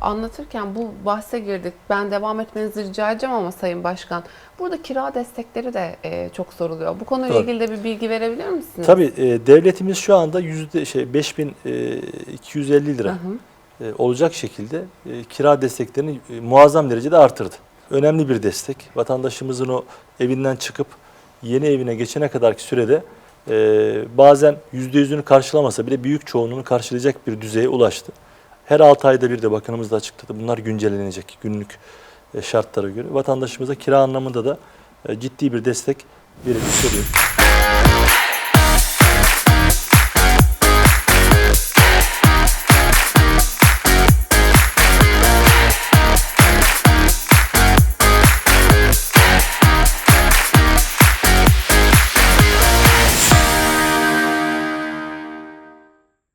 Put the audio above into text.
anlatırken bu bahse girdik. Ben devam etmenizi rica edeceğim ama Sayın Başkan. Burada kira destekleri de e, çok soruluyor. Bu konuyla Tabii. ilgili de bir bilgi verebilir misiniz? Tabii e, devletimiz şu anda yüzde şey 5250 lira e, olacak şekilde e, kira desteklerini e, muazzam derecede artırdı. Önemli bir destek. Vatandaşımızın o evinden çıkıp yeni evine geçene kadarki sürede e, bazen yüzde yüzünü karşılamasa bile büyük çoğunluğunu karşılayacak bir düzeye ulaştı. Her 6 ayda bir de bakanımız da açıkladı. Bunlar güncellenecek günlük e, şartlara göre. Vatandaşımıza kira anlamında da e, ciddi bir destek verilmiş oluyor.